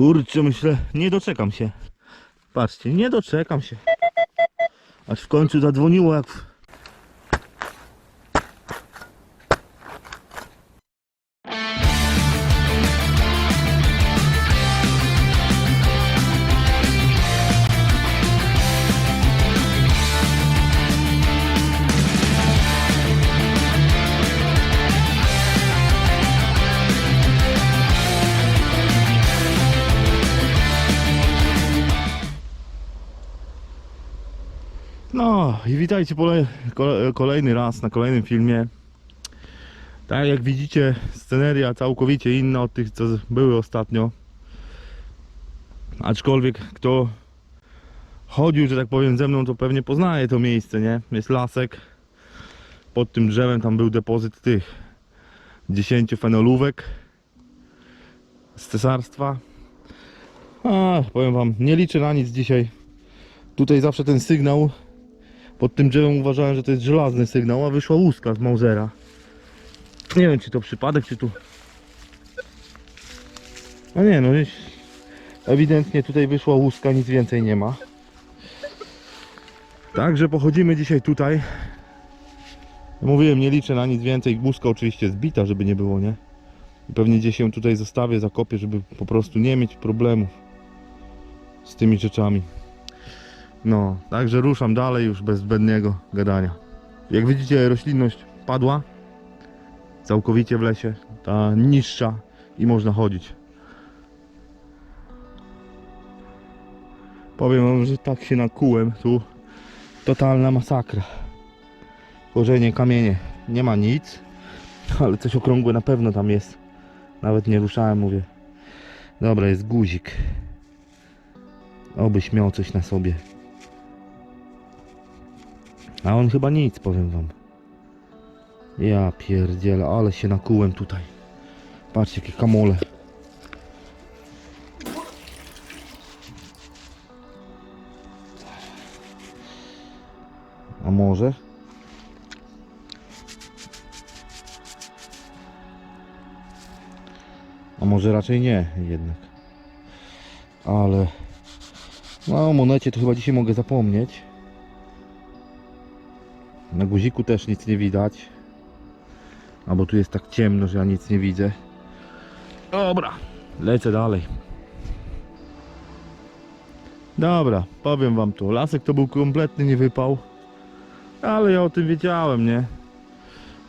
Kurczę, myślę, nie doczekam się. Patrzcie, nie doczekam się. Aż w końcu zadzwoniło jak... i witajcie kolejny raz na kolejnym filmie. Tak jak widzicie, sceneria całkowicie inna od tych, co były ostatnio. Aczkolwiek kto chodził, że tak powiem, ze mną, to pewnie poznaje to miejsce, nie? Jest lasek. Pod tym drzewem tam był depozyt tych 10 fenolówek z cesarstwa. A, powiem wam, nie liczę na nic dzisiaj. Tutaj zawsze ten sygnał pod tym drzewem uważałem, że to jest żelazny sygnał, a wyszła łuska z Mausera. Nie wiem, czy to przypadek, czy tu... A nie, no ewidentnie tutaj wyszła łuska, nic więcej nie ma. Także pochodzimy dzisiaj tutaj. Mówiłem, nie liczę na nic więcej. Łuska oczywiście zbita, żeby nie było, nie? I pewnie gdzieś się tutaj zostawię, zakopię, żeby po prostu nie mieć problemów z tymi rzeczami. No, także ruszam dalej już bez zbędnego gadania. Jak widzicie, roślinność padła całkowicie w lesie, ta niższa i można chodzić. Powiem wam, że tak się nakułem, tu totalna masakra. Korzenie, kamienie, nie ma nic, ale coś okrągłe na pewno tam jest. Nawet nie ruszałem, mówię. Dobra, jest guzik. Obyś miał coś na sobie. A on chyba nic, powiem wam. Ja pierdzielę, ale się nakułem tutaj. Patrzcie, jakie kamole. A może? A może raczej nie jednak. Ale... No o monecie to chyba dzisiaj mogę zapomnieć. Na guziku też nic nie widać. Albo tu jest tak ciemno, że ja nic nie widzę. Dobra, lecę dalej. Dobra, powiem wam to. Lasek to był kompletny niewypał. Ale ja o tym wiedziałem, nie?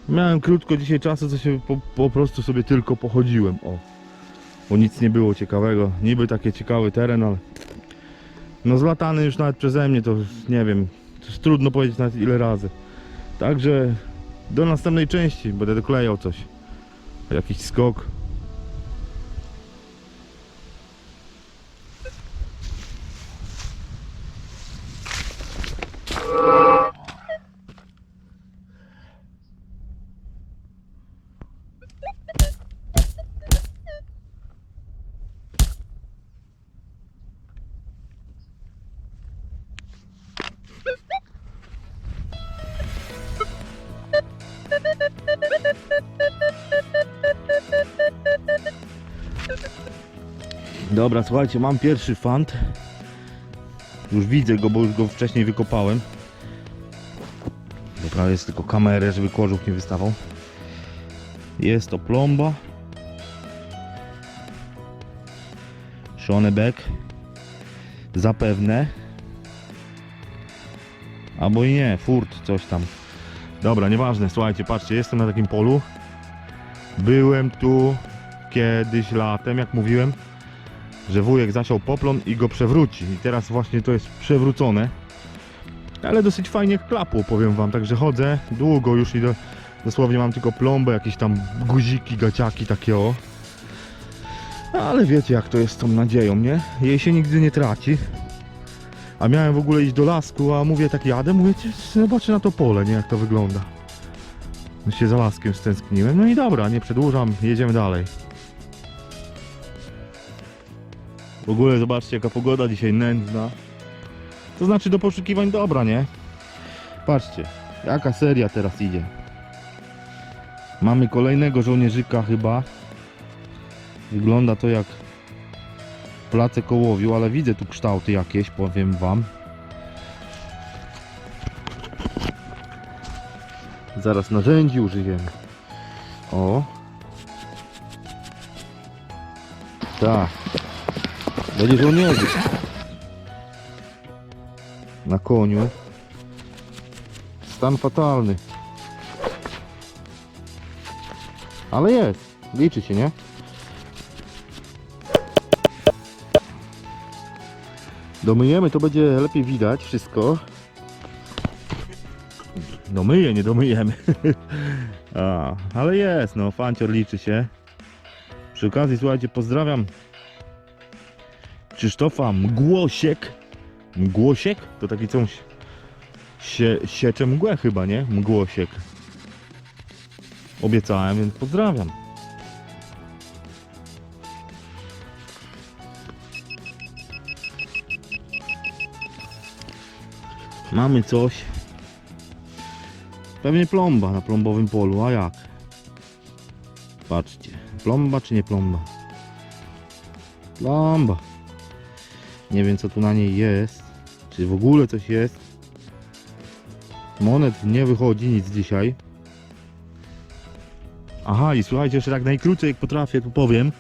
Miałem krótko dzisiaj czasu, co się po, po prostu sobie tylko pochodziłem. O. Bo nic nie było ciekawego. Niby taki ciekawy teren, ale... No zlatany już nawet przeze mnie to nie wiem. To jest trudno powiedzieć nawet ile razy. Także do następnej części będę doklejał coś. Jakiś skok. Dobra, słuchajcie, mam pierwszy fant. Już widzę go, bo już go wcześniej wykopałem. Dobra, jest tylko kamerę, żeby kożuch nie wystawał. Jest to plomba. Schonebeck. Zapewne. Albo i nie, furt, coś tam. Dobra, nieważne, słuchajcie, patrzcie, jestem na takim polu. Byłem tu kiedyś latem, jak mówiłem że wujek zasiał poplon i go przewróci. I teraz właśnie to jest przewrócone. Ale dosyć fajnie klapło, powiem wam. Także chodzę długo już i do, dosłownie mam tylko plombę, jakieś tam guziki, gaciaki takie o. Ale wiecie jak to jest z tą nadzieją, nie? Jej się nigdy nie traci. A miałem w ogóle iść do lasku, a mówię tak jadę, mówię, zobaczę na to pole, nie? Jak to wygląda. No się za laskiem stęskniłem. No i dobra, nie przedłużam, jedziemy dalej. W ogóle zobaczcie jaka pogoda dzisiaj nędzna. To znaczy do poszukiwań dobra, nie? Patrzcie, jaka seria teraz idzie. Mamy kolejnego żołnierzyka chyba. Wygląda to jak placek ołowiu, ale widzę tu kształty jakieś, powiem wam. Zaraz narzędzi użyjemy. O. Tak. Będzie żołnierzy. Na koniu. Stan fatalny. Ale jest. Liczy się, nie? Domyjemy, to będzie lepiej widać wszystko. Domyję, nie domyjemy. A, ale jest, no, fancior liczy się. Przy okazji, słuchajcie, pozdrawiam Krzysztofa Mgłosiek. Mgłosiek? To taki coś. Sie, siecze mgłę chyba, nie? Mgłosiek. Obiecałem, więc pozdrawiam. Mamy coś. Pewnie plomba na plombowym polu, a jak? Patrzcie, plomba czy nie plomba? Plomba. Nie wiem co tu na niej jest. Czy w ogóle coś jest. Monet nie wychodzi nic dzisiaj. Aha, i słuchajcie, jeszcze tak najkrócej jak potrafię, tu powiem.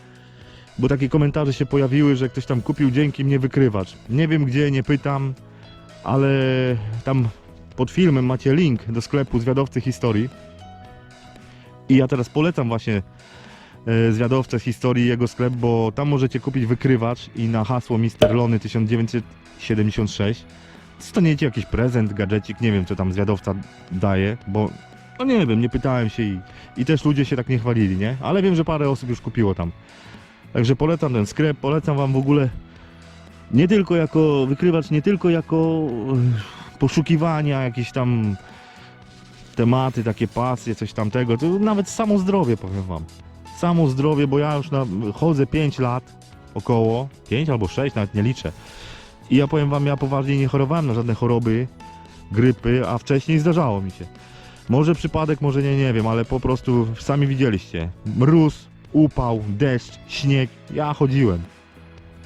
Bo takie komentarze się pojawiły, że ktoś tam kupił dzięki mnie wykrywacz. Nie wiem gdzie, nie pytam, ale tam pod filmem macie link do sklepu Zwiadowcy Historii. I ja teraz polecam właśnie e, Zwiadowcę Historii jego sklep, bo tam możecie kupić wykrywacz i na hasło Mister Lony 1976 staniecie jakiś prezent, gadżecik, nie wiem co tam Zwiadowca daje, bo no nie wiem, nie pytałem się i, i też ludzie się tak nie chwalili, nie? Ale wiem, że parę osób już kupiło tam. Także polecam ten sklep, polecam wam w ogóle nie tylko jako wykrywacz, nie tylko jako e, poszukiwania, jakieś tam tematy, takie pasje, coś tamtego, to nawet samo zdrowie powiem wam. Samo zdrowie, bo ja już na, chodzę 5 lat około, 5 albo 6, nawet nie liczę. I ja powiem wam, ja poważnie nie chorowałem na żadne choroby, grypy, a wcześniej zdarzało mi się. Może przypadek, może nie, nie wiem, ale po prostu sami widzieliście. Mróz, upał, deszcz, śnieg, ja chodziłem.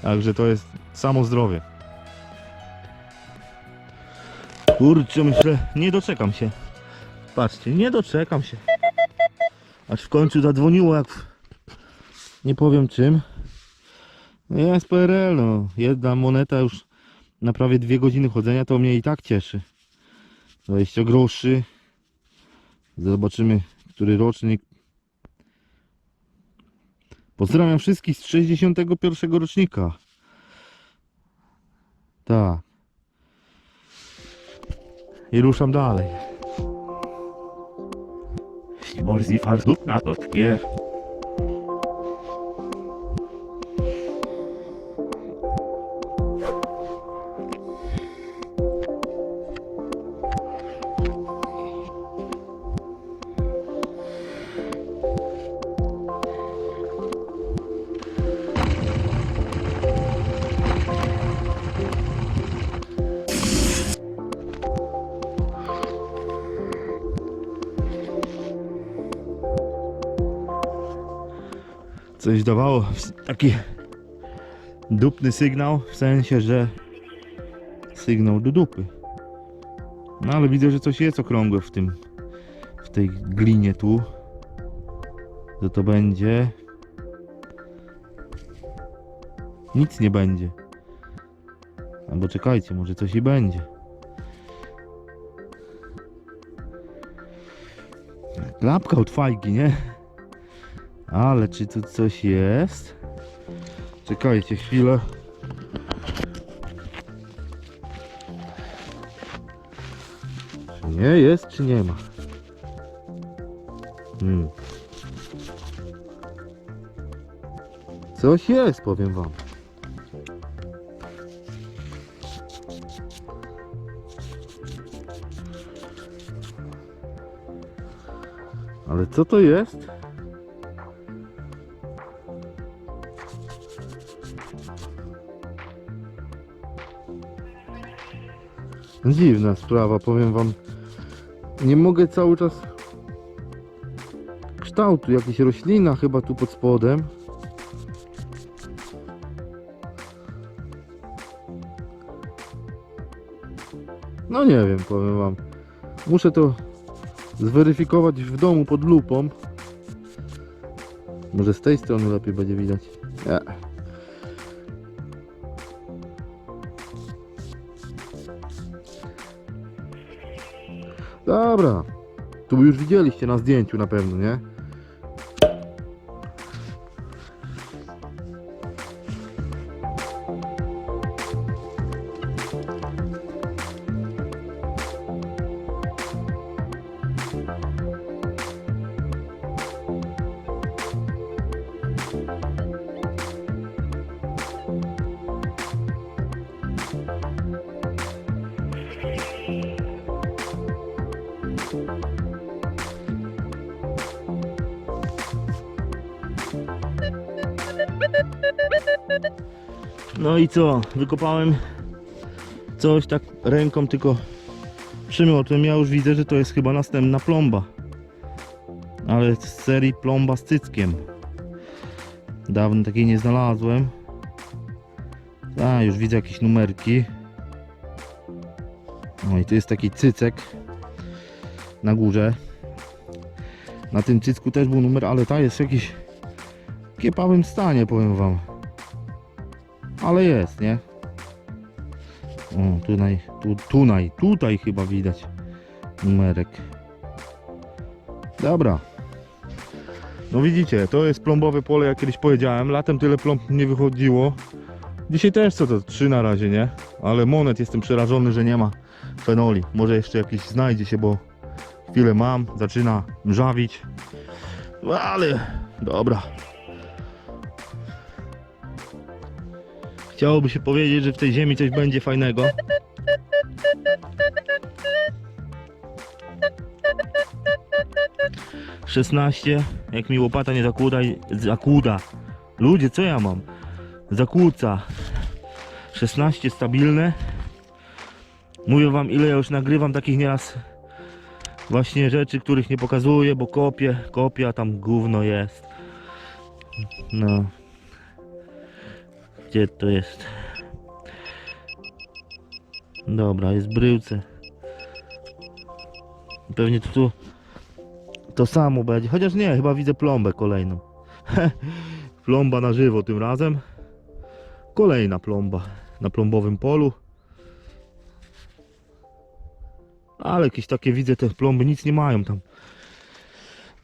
Także to jest samo zdrowie. Kurczę, myślę, nie doczekam się. Patrzcie, nie doczekam się. Aż w końcu zadzwoniło jak... w- Nie powiem czym. No jest PRL, no. Jedna moneta już na prawie dwie godziny chodzenia, to mnie i tak cieszy. 20 groszy. Zobaczymy, który rocznik. Pozdrawiam wszystkich z 61 rocznika. Tak. I ruszam dalej. Morzi farzut na to tkie. Coś dawało taki dupny sygnał, w sensie, że sygnał do dupy. No ale widzę, że coś jest okrągłe w tym, w tej glinie tu. Co to będzie? Nic nie będzie. Albo czekajcie, może coś i będzie. Klapka od fajki, nie? Ale czy tu coś jest? Czekajcie chwilę. Czy nie jest, czy nie ma? Hmm. Coś jest, powiem wam. Ale co to jest? Dziwna sprawa, powiem wam. Nie mogę cały czas kształtu, jakaś roślina chyba tu pod spodem. No nie wiem, powiem wam. Muszę to zweryfikować w domu pod lupą. Może z tej strony lepiej będzie widać. Dobra. Tu już widzieliście na zdjęciu na pewno, nie? No i co? Wykopałem coś tak ręką tylko przymiotłem. Ja już widzę, że to jest chyba następna plomba. Ale z serii plomba z cyckiem. Dawno takiej nie znalazłem. A, już widzę jakieś numerki. No i to jest taki cycek na górze. Na tym cycku też był numer, ale ta jest jakiś kiepawym stanie, powiem wam. Ale jest, nie? O, tutaj, tu, tutaj, tutaj chyba widać numerek. Dobra. No widzicie, to jest plombowe pole, jak kiedyś powiedziałem. Latem tyle plomb nie wychodziło. Dzisiaj też co to? Trzy na razie, nie? Ale monet jestem przerażony, że nie ma fenoli. Może jeszcze jakiś znajdzie się, bo chwilę mam. Zaczyna mrzawić. No ale dobra. Chciałoby się powiedzieć, że w tej ziemi coś będzie fajnego. Szesnaście, jak mi łopata nie zakłuda, zakłuda. Ludzie, co ja mam? Zakłóca. 16 stabilne. Mówię wam, ile ja już nagrywam takich nieraz właśnie rzeczy, których nie pokazuję, bo kopię, kopię, a tam gówno jest. No. Gdzie to jest? Dobra, jest bryłce. Pewnie to tu to samo będzie. Chociaż nie, chyba widzę plombę kolejną. Plomba na żywo tym razem. Kolejna plomba na plombowym polu. Ale jakieś takie widzę te plomby nic nie mają tam.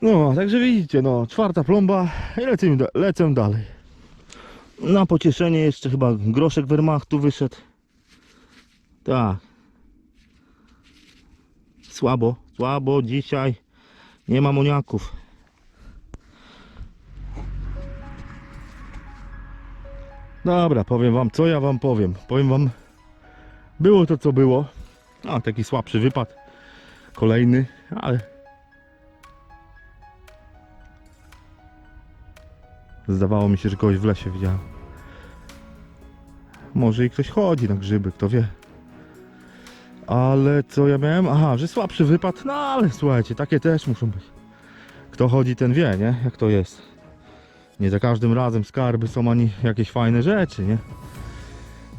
No, także widzicie, no, czwarta plomba i lecę, lecę dalej. Na pocieszenie jeszcze chyba groszek Wehrmachtu wyszedł. Tak. Słabo, słabo dzisiaj. Nie ma moniaków. Dobra, powiem wam, co ja wam powiem. Powiem wam, było to co było. A, taki słabszy wypad. Kolejny, ale... Zdawało mi się, że kogoś w lesie widziałem. Może i ktoś chodzi na grzyby, kto wie. Ale co ja miałem? Aha, że słabszy wypad. No ale słuchajcie, takie też muszą być. Kto chodzi, ten wie, nie? Jak to jest. Nie za każdym razem skarby są ani jakieś fajne rzeczy, nie?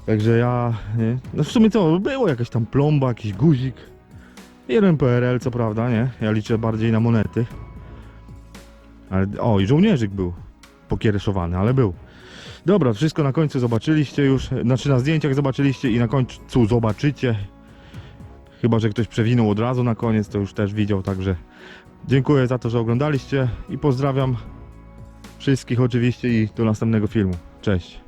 Także ja, nie? No w sumie co, było jakaś tam plomba, jakiś guzik. Jeden PRL, co prawda, nie? Ja liczę bardziej na monety. Ale, o, i żołnierzyk był pokiereszowany, ale był. Dobra, wszystko na końcu zobaczyliście już, znaczy na zdjęciach zobaczyliście i na końcu zobaczycie. Chyba, że ktoś przewinął od razu na koniec, to już też widział, także dziękuję za to, że oglądaliście i pozdrawiam wszystkich oczywiście i do następnego filmu. Cześć.